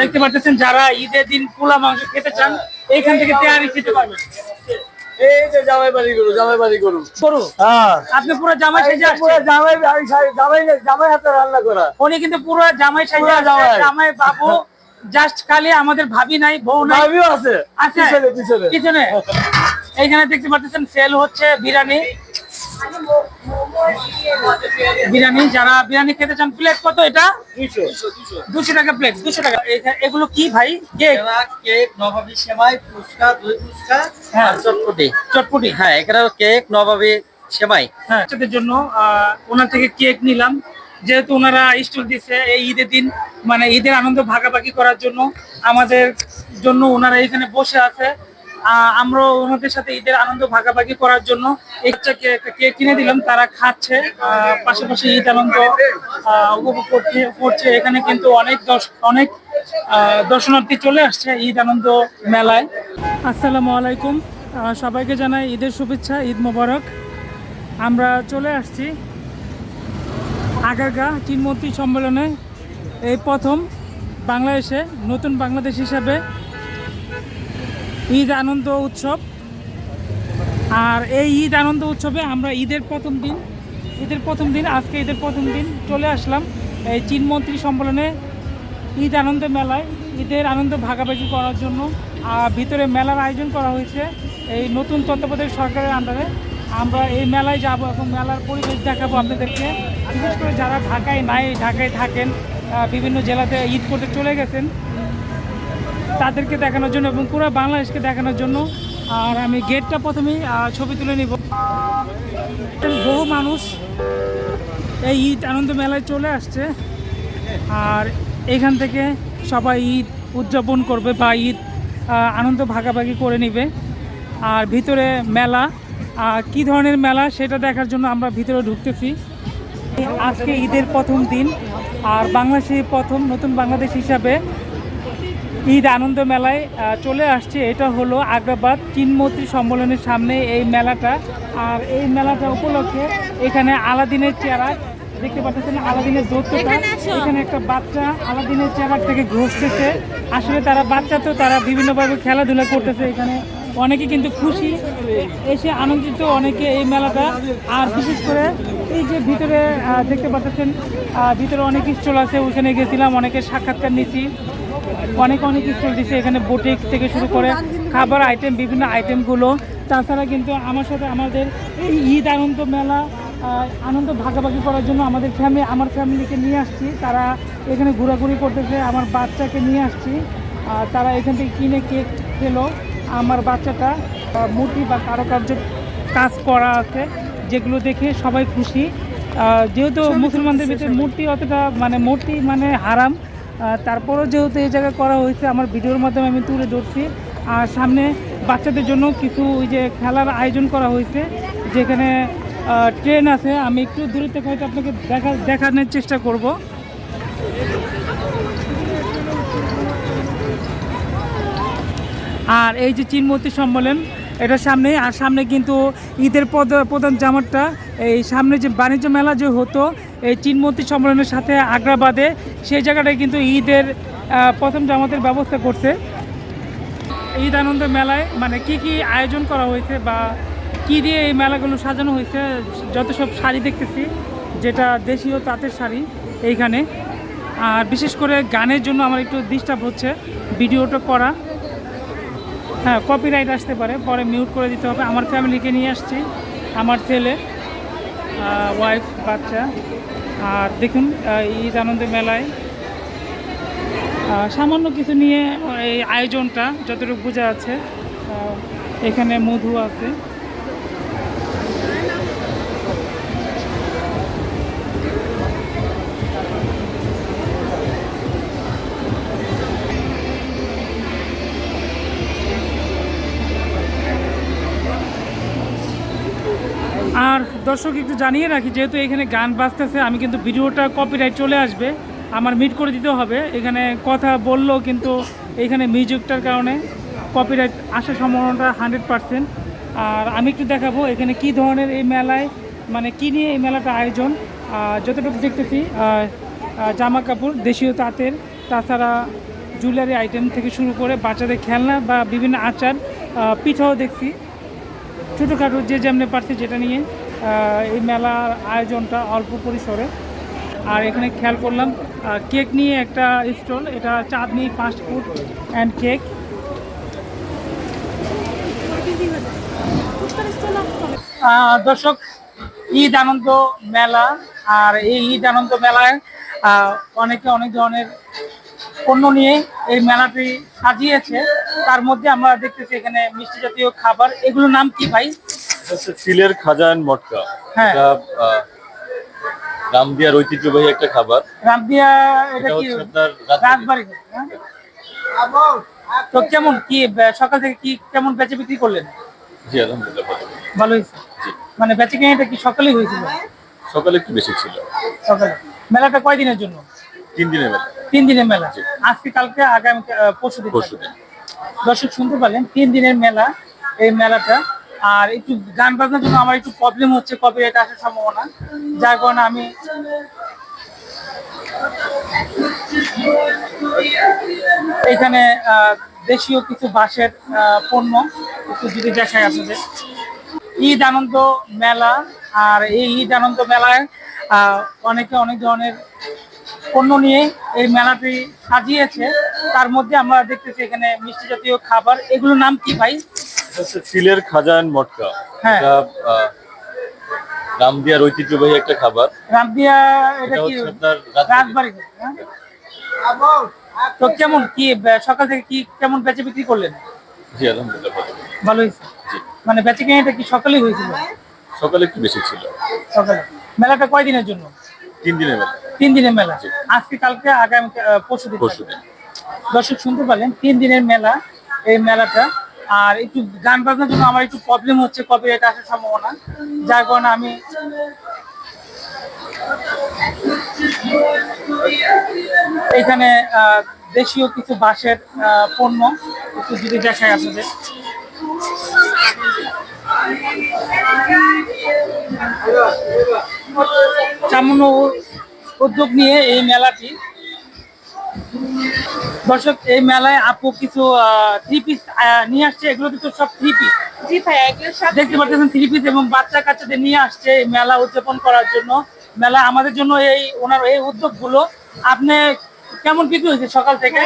দেখতে পাচ্ছেন যারা ঈদের দিন পোলা মাংস খেতে চান এইখান থেকে তেয়ারি খেতে পারবেন। এই যে জামাই বাড়ি গরু জামাই বাড়ি গরু? করু হ্যাঁ। আপনি পুরো জামাই সেজে পুরো জামাই জামাই জামাই হাতে রান্না করা। উনি কিন্তু পুরো জামাই সেজে জামাই। জামাই বাবু জাস্ট খালি আমাদের ভাবি নাই বউ নাই। ভাবিও আছে। আছে? পিছনে পিছনে। পিছনে? এইখানে দেখতে পাচ্ছেন সেল হচ্ছে বিরিয়ানি। বিরিয়ানি যারা বিরিয়ানি খেতে চান প্লেট কত এটা? দুশো টাকা প্লেট দুশো টাকা। এগুলো কি ভাই? কেক? কেক নবাবী সেমাই ফুচকা দই ফুচকা হ্যাঁ। চটপটি। চটপটি। হ্যাঁ এখানে কেক নবাবী সেমাই। হ্যাঁ বাচ্চাদের জন্য ওনার থেকে কেক নিলাম। যেহেতু ওনারা স্টল দিচ্ছে এই ঈদের দিন মানে ঈদের আনন্দ ভাগাভাগি করার জন্য আমাদের জন্য ওনারা এখানে বসে আছে। আহ, আমরাও ওনাদের সাথে ঈদের আনন্দ ভাগাভাগি করার জন্য একটা কেক কিনে দিলাম তারা খাচ্ছে পাশাপাশি ঈদ আনন্দ উপভোগ করছে করছে। এখানে কিন্তু অনেক অনেক দর্শনার্থী চলে আসছে ঈদ আনন্দ মেলায়। আসসালামু আলাইকুম। সবাইকে জানাই ঈদের শুভেচ্ছা ঈদ মোবারক। আমরা চলে আসছি আগারগা চিনমন্ত্রী সম্মেলনে। এই প্রথম বাংলাদেশে নতুন বাংলাদেশ হিসাবে ঈদ আনন্দ উৎসব। আর এই ঈদ আনন্দ উৎসবে আমরা ঈদের প্রথম দিন, ঈদের প্রথম দিন, আজকে ঈদের প্রথম দিন চলে আসলাম এই চিনমন্ত্রী সম্মেলনে ঈদ আনন্দ মেলায়, ঈদের আনন্দ ভাগাভাগি করার জন্য। আর ভিতরে মেলার আয়োজন করা হয়েছে এই নতুন তত্ত্বাবধায়ক সরকারের আন্ডারে। আমরা এই মেলায় যাব এবং মেলার পরিবেশ দেখাবো আপনাদেরকে। বিশেষ করে যারা ঢাকায় নাই, ঢাকায় থাকেন বিভিন্ন জেলাতে ঈদ করতে চলে গেছেন তাদেরকে দেখানোর জন্য এবং পুরো বাংলাদেশকে দেখানোর জন্য। আর আমি গেটটা প্রথমেই ছবি তুলে নিব। বহু মানুষ এই ঈদ আনন্দ মেলায় চলে আসছে। আর এখান থেকে সবাই ঈদ উদযাপন করবে বা ঈদ আনন্দ ভাগাভাগি করে নেবে। আর ভিতরে মেলা কি ধরনের মেলা সেটা দেখার জন্য আমরা ভিতরে ঢুকতেছি। আজকে ঈদের প্রথম দিন, আর বাংলাদেশের প্রথম নতুন বাংলাদেশ হিসাবে ঈদ আনন্দ মেলায় চলে আসছে। এটা হলো আগ্রাবাদ চিনমৈত্রী সম্মেলনের সামনে এই মেলাটা। আর এই মেলাটা উপলক্ষে এখানে আলাদিনের চেয়ারা দেখতে পাচ্ছেন আলাদিনের দৌত্যটা এখানে একটা বাচ্চা আলাদিনের চেয়ার থেকে ঘষতেছে। আসলে তারা বাচ্চা তো তারা বিভিন্নভাবে খেলাধুলা করতেছে এখানে। অনেকে কিন্তু খুশি এসে আনন্দিত অনেকে এই মেলাটা। আর বিশেষ করে এই যে ভিতরে দেখতে পাচ্ছেন ভিতরে অনেক স্টল আছে ওখানে গেছিলাম অনেকে সাক্ষাৎকার নিয়েছি অনেক অনেক স্টল দিচ্ছে এখানে বুটিক থেকে শুরু করে খাবার আইটেম বিভিন্ন আইটেমগুলো তাছাড়া কিন্তু আমার সাথে আমাদের এই ঈদ আনন্দ মেলা আনন্দ ভাগাভাগি করার জন্য আমাদের ফ্যামিলি আমার ফ্যামিলিকে নিয়ে আসছি। তারা এখানে ঘোরাঘুরি করতেছে আমার বাচ্চাকে নিয়ে আসছি। আর তারা এখান থেকে কিনে কেক খেলো। আমার বাচ্চাটা মূর্তি বা কারুকার্য কাজ করা আছে যেগুলো দেখে সবাই খুশি। যেহেতু মুসলমানদের ভিতরে মূর্তি অতটা মানে মূর্তি মানে হারাম। তারপরেও যেহেতু এই জায়গায় করা হয়েছে, আমার ভিডিওর মাধ্যমে আমি তুলে ধরছি। আর সামনে বাচ্চাদের জন্য কিছু ওই যে খেলার আয়োজন করা হয়েছে, যেখানে ট্রেন আছে। আমি একটু দূরে থেকে হয়তো আপনাকে দেখা, দেখানোর চেষ্টা করব। আর এই যে চিনমতি সম্মেলন, এটা সামনে, আর সামনে কিন্তু ঈদের প্রধান জামাতটা, এই সামনে যে বাণিজ্য মেলা যে হতো এই চিনমতি সম্মেলনের সাথে আগ্রাবাদে সেই জায়গাটায় কিন্তু ঈদের প্রথম জামাতের ব্যবস্থা করছে। ঈদ আনন্দ মেলায় মানে কি কি আয়োজন করা হয়েছে বা কি দিয়ে এই মেলাগুলো সাজানো হয়েছে, যত সব শাড়ি দেখতেছি, যেটা দেশীয় তাঁতের শাড়ি এইখানে। আর বিশেষ করে গানের জন্য আমার একটু ডিস্টার্ব হচ্ছে, ভিডিওটা করা। হ্যাঁ কপিরাইট আসতে পারে, পরে মিউট করে দিতে হবে। আমার ফ্যামিলিকে নিয়ে আসছি, আমার ছেলে। ওয়াইফ বাচ্চা। আর দেখুন ঈদ আনন্দ মেলায় সামান্য কিছু নিয়ে এই আয়োজনটা যতটুকু বোঝা আছে এখানে মধু আছে। আর দর্শক একটু জানিয়ে রাখি, যেহেতু এখানে গান বাজতেছে, আমি কিন্তু ভিডিওটা কপিরাইট চলে আসবে, আমার মিট করে দিতে হবে। এখানে কথা বলল কিন্তু এখানে মিউজিকটার কারণে কপিরাইট আসার সম্ভাবনাটা হান্ড্রেড পারসেন্ট আর আমি একটু দেখাবো এখানে কি ধরনের এই মেলায় মানে কি নিয়ে এই মেলাটা আয়োজন। যতটুকু দেখতেছি জামা কাপড়, দেশীয় তাঁতের, তাছাড়া জুয়েলারি আইটেম থেকে শুরু করে বাচ্চাদের খেলনা বা বিভিন্ন আচার পিঠাও দেখছি। ছোটোখাটো যে যেমনি পারছে যেটা নিয়ে এই মেলার আয়োজনটা অল্প পরিসরে। আর এখানে খেয়াল করলাম কেক নিয়ে একটা স্টল, এটা Chandni fast food and cake দর্শক, ঈদ আনন্দ মেলা, আর এই ঈদ আনন্দ মেলায় অনেকে অনেক ধরনের পণ্য নিয়ে এই মেলাটি সাজিয়েছে। তার মধ্যে আমরা দেখতেছি এখানে মিষ্টি জাতীয় খাবার। এগুলোর নাম কি ভাই? সিলের খাজা এন্ড মটকা। হ্যাঁ। রামদিয়ার ঐতিহ্যবাহী একটা খাবার। রামদিয়া এটা কি? রাজবাড়ী। হ্যাঁ? তো কেমন কি সকাল থেকে কি কেমন বেচে বিক্রি করলেন? জি আলহামদুলিল্লাহ ভালো। হয়েছে? মানে বেচে কেনাটা কি সকালেই হয়েছিল? সকালে একটু বেশি ছিল। সকালে। মেলাটা কয় দিনের জন্য? তিন দিনের মেলা। তিন দিনের মেলা। আজকে কালকে আগামী পরশু দিন। পরশু দিন। দর্শক শুনতে পারলেন, তিন দিনের মেলা এই মেলাটা। আর একটু গান বাজনার জন্য আমার একটু প্রবলেম হচ্ছে এটা আসার সম্ভাবনা। যার কারণে আমি এখানে দেশীয় কিছু বাঁশের পণ্য একটু যদি দেখায় আপনাদের। ঈদ আনন্দ মেলা, আর এই ঈদ আনন্দ মেলায় অনেকে অনেক ধরনের পণ্য নিয়ে এই মেলাটি সাজিয়েছে। তার মধ্যে আমরা দেখতেছি এখানে মিষ্টি জাতীয় খাবার। এগুলোর নাম কি ভাই? সিলের খাজা এন্ড মটকা। হ্যাঁ। রামদিয়ার ঐতিহ্যবাহী একটা খাবার। রামদিয়া এটা কি? রাজবাড়ী। হ্যাঁ? তো কেমন কি সকাল থেকে কি কেমন বেচে বিক্রি করলেন? জি আলহামদুলিল্লাহ ভালো। হয়েছে? মানে বেচে কেনাটা কি সকালেই হয়েছিল? সকালে একটু বেশি ছিল। সকালে। মেলাটা কয় দিনের জন্য? তিন দিনের মেলা। তিন দিনের মেলা। আজকে কালকে আগামী পরশু দিন পরশু দিন। দর্শক শুনতে পারলেন, তিন দিনের মেলা এই মেলাটা। আর একটু গান বাজনার জন্য আমার একটু প্রবলেম হচ্ছে এটা আসার সম্ভাবনা। যার কারণে আমি এখানে দেশীয় কিছু বাঁশের পণ্য একটু যদি দেখায় আপনাদের। সামান্য উদ্যোগ নিয়ে এই মেলাটি দর্শক এই মেলায় আপু কিছু থ্রি পিস নিয়ে আসছে। এগুলো কিন্তু সব থ্রি পিস জি ভাইয়া এগুলো সব দেখতে পাচ্ছেন থ্রি পিস এবং বাচ্চা কাচ্চাদের নিয়ে আসছে এই মেলা উদযাপন করার জন্য। মেলা আমাদের জন্য এই ওনার এই উদ্যোগগুলো। আপনি কেমন বিক্রি হয়েছে সকাল থেকে?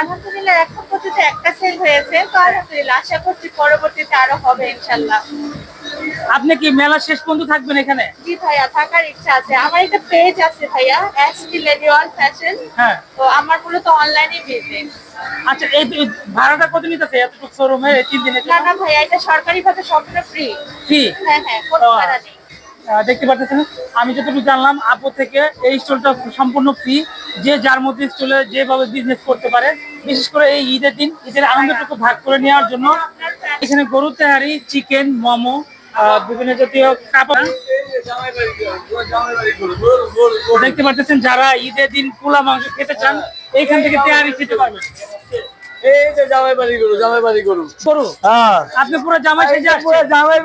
আলহামদুলিল্লাহ এখন পর্যন্ত একটা সেল হয়েছে। তো আলহামদুলিল্লাহ আশা করছি পরবর্তীতে আরও হবে ইনশাল্লাহ। আপনি কি মেলা শেষ পর্যন্ত থাকবেন এখানে? জি ভাইয়া থাকার ইচ্ছা আছে। আমার একটা পেজ আছে ভাইয়া এসটি লেডিওয়াল ফ্যাশন হ্যাঁ। তো আমার মূলত অনলাইনে বিজনেস আচ্ছা এই ভাড়াটা কত নিতেছে এতটুকু শোরুমে এই তিন দিনের না না ভাইয়া এটা সরকারি ভাবে সম্পূর্ণ ফ্রি ফ্রি হ্যাঁ হ্যাঁ কোনো ভাড়া নেই। দেখতে পাচ্ছেন আমি যতটুকু জানলাম আপু থেকে এই স্টলটা সম্পূর্ণ ফ্রি যে যার মধ্যে স্টলে যেভাবে বিজনেস করতে পারে বিশেষ করে এই ঈদের দিন ঈদের আনন্দটুকু ভাগ করে নেওয়ার জন্য এখানে গরু তেহারি চিকেন মোমো বিভিন্ন জাতীয় কাপড়। দেখতে পাচ্ছেন যারা ঈদের দিন পোলা মাংস খেতে চান এইখান থেকে তেহারি খেতে পারবেন। এই যে জামাই বাড়ি করো জামাই বাড়ি করো গরু? হ্যাঁ। আপনি পুরো জামাই সেজে পুরো জামাই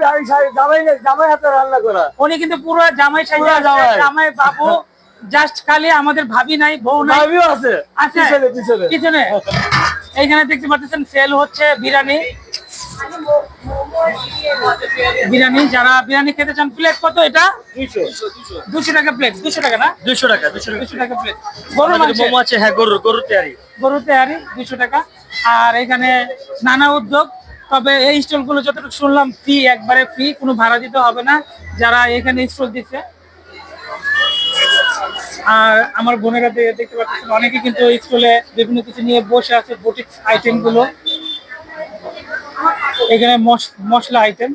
জামাই জামাই হাতে রান্না করা। উনি কিন্তু পুরো জামাই সেজে জামাই। জামাই বাবু জাস্ট খালি আমাদের ভাবি নাই বউ নাই। ভাবিও আছে। আছে। পিছনে পিছনে। পিছনে। এইখানে দেখতে পাচ্ছেন সেল হচ্ছে বিরিয়ানি। বিরিয়ানি যারা বিরিয়ানি খেতে চান প্লেট কত এটা? দুশো টাকা প্লেট দুশো টাকা না? দুশো টাকা দুশো টাকা দুশো টাকা প্লেট গরু আমাদের মাংস? মোমো আছে হ্যাঁ গরুর গরুর তৈরি গরু তেহারি দুশো টাকা। আর এখানে নানা উদ্যোগ তবে এই স্টলগুলো যতটুকু শুনলাম ফ্রি একবারে ফ্রি কোনো ভাড়া দিতে হবে না যারা এখানে স্টল দিচ্ছে। আর আমার বোনেরা দেখতে পাচ্ছেন অনেকে কিন্তু স্কুলে বিভিন্ন কিছু নিয়ে বসে আছে বুটিক আইটেমগুলো। এখানে মশ- মশলা আইটেম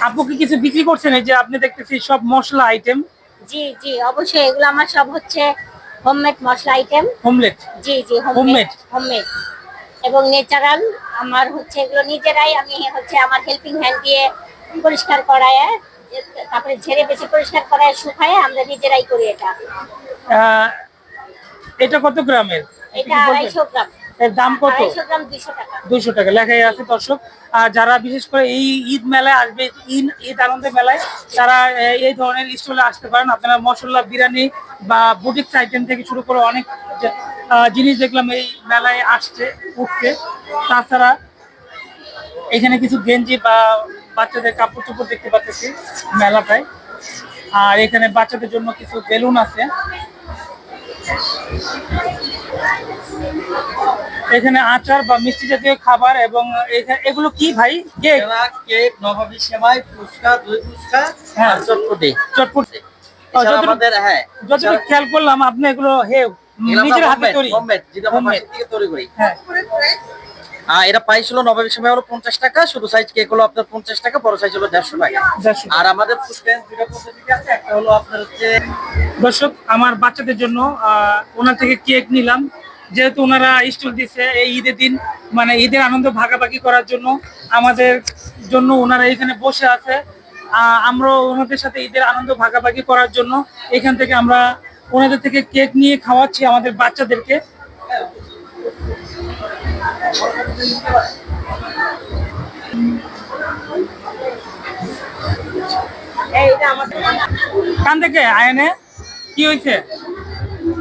আপু কি কিছু বিক্রি করছেন? এই যে আপনি দেখতেছি সব মশলা আইটেম জি জি অবশ্যই এগুলো আমার সব হচ্ছে হোমমেড মশলা আইটেম হোমলেট জি জি? হোমমেড হোমমেড এবং ন্যাচারাল আমার হচ্ছে এগুলো নিজেরাই আমি হচ্ছে আমার হেল্পিং হ্যান্ড দিয়ে পরিষ্কার করায় তারপরে ঝেড়ে বেশি পরিষ্কার করায় শুকায় আমরা নিজেরাই করি এটা। এটা কত গ্রামের? এটা আড়াইশো গ্রাম। এর দাম কত? দুইশো টাকা। লেখাই আছে দর্শক। আর যারা বিশেষ করে এই ঈদ মেলায় আসবে ঈদ ঈদ আনন্দ মেলায় তারা এই ধরনের স্টলে আসতে পারেন। আপনারা মশলা বিরিয়ানি বা বুটিক্স আইটেম থেকে শুরু করে অনেক জিনিস দেখলাম এই মেলায় আসছে উঠছে। তাছাড়া এখানে কিছু গেঞ্জি বা বাচ্চাদের কাপড় চোপড় দেখতে পাচ্ছি মেলাটায়। আর এখানে বাচ্চাদের জন্য কিছু বেলুন আছে। এখানে আচার বা মিষ্টি জাতীয় খাবার এবং এগুলো কি ভাই? কেক? কেক নবাবী সেমাই ফুচকা দই ফুচকা হ্যাঁ। আর চটপটি। চটপট। আমাদের হ্যাঁ যতটুকু খেয়াল করলাম আপনি এগুলো হে নিজের হাতে তৈরি। হোমমেড যেটা আমরা বাসা থেকে তৈরি করি। হ্যাঁ। আর এটা প্রাইস হলো নবাবী সময় হলো পঞ্চাশ টাকা শুধু সাইজ কেক হলো আপনার পঞ্চাশ টাকা বড় সাইজ হলো দেড়শো টাকা। আর আমাদের আছে একটা হলো আপনার হচ্ছে দর্শক আমার বাচ্চাদের জন্য ওনার থেকে কেক নিলাম। যেহেতু ওনারা স্টল দিচ্ছে এই ঈদের দিন মানে ঈদের আনন্দ ভাগাভাগি করার জন্য আমাদের জন্য ওনারা এখানে বসে আছে। আমরা ওনাদের সাথে ঈদের আনন্দ ভাগাভাগি করার জন্য এখান থেকে আমরা ওনাদের থেকে কেক নিয়ে খাওয়াচ্ছি আমাদের বাচ্চাদেরকে। কান থেকে, আয়নে? কি হয়েছে?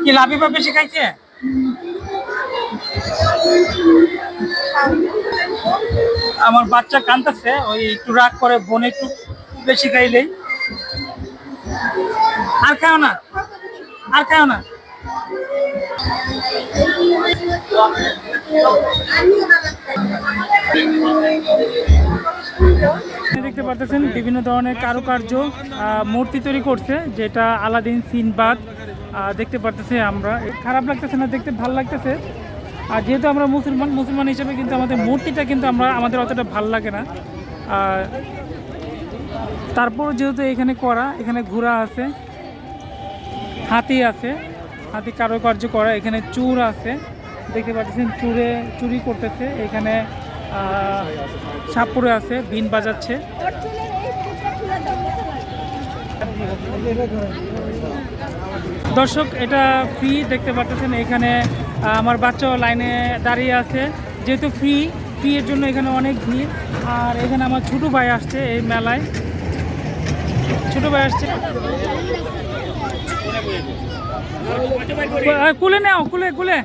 কি লাভিবা বেশি খাইছে? আমার বাচ্চা কান্দাছে ওই একটু রাগ করে, বোন একটু বেশি খাইলেই। আর খাও না, আর খাও না। দেখতে পারতেছেন বিভিন্ন ধরনের কারুকার্য মূর্তি তৈরি করছে, যেটা আলাদিন সিনবাদ দেখতে পারতেছে আমরা। খারাপ লাগতেছে না, দেখতে ভালো লাগতেছে। আর যেহেতু আমরা মুসলমান মুসলমান হিসেবে কিন্তু আমাদের মূর্তিটা কিন্তু আমরা, আমাদের অতটা ভালো লাগে না। আর তারপর যেহেতু এখানে করা, এখানে ঘোড়া আছে, হাতি আছে, হাতি কারুকার্য করা, এখানে চুর আছে। দেখতে পাচ্ছেন, চুরে, চুরি করতেছে। এখানে সাপুরে আছে, বিন বাজাচ্ছে। দর্শক, এটা ফ্রি দেখতে পাচ্ছেন, এখানে আমার বাচ্চাও লাইনে দাঁড়িয়ে আছে। যেহেতু ফ্রি ফ্রি এর জন্য এখানে অনেক ভিড়। আর এখানে আমার ছোটো ভাই আসছে এই মেলায়। ছোটো ভাই আসছে। কুলে নাও, কুলে কুলে।